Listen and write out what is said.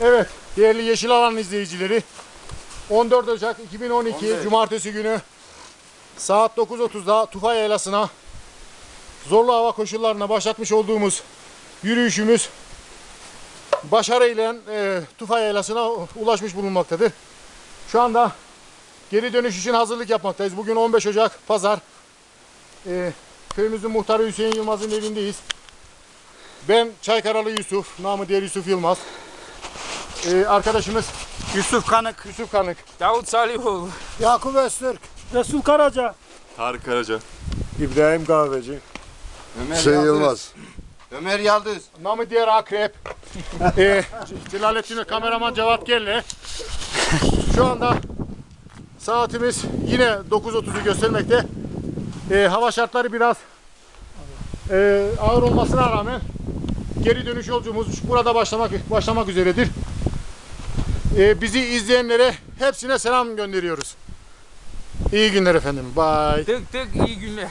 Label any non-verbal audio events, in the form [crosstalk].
Evet, değerli Yeşil Alan izleyicileri. 14 Ocak 2012 15. Cumartesi günü saat 9.30'da Tufa Yaylası'na zorlu hava koşullarına başlatmış olduğumuz yürüyüşümüz başarıyla e, Tufa Yaylası'na ulaşmış bulunmaktadır. Şu anda geri dönüş için hazırlık yapmaktayız. Bugün 15 Ocak Pazar. E, köyümüzün muhtarı Hüseyin Yılmaz'ın evindeyiz. Ben Çaykaralı Yusuf, namı diğer Yusuf Yılmaz. Ee, arkadaşımız Yusuf Kanık, Yusuf Kanık. Davut Salihoğlu. Yakup Öztürk. Resul Karaca. Tarık Karaca. İbrahim Kahveci. Ömer Hüseyin Yılmaz. Ömer Yaldız. Namı diğer Akrep. [laughs] ee, Celalettin ve kameraman Cevat Gelle. Şu anda saatimiz yine 9.30'u göstermekte. Ee, hava şartları biraz e, ağır olmasına rağmen geri dönüş yolcumuz burada başlamak başlamak üzeredir. Ee, bizi izleyenlere hepsine selam gönderiyoruz. İyi günler efendim. Bye. Tık tık iyi günler.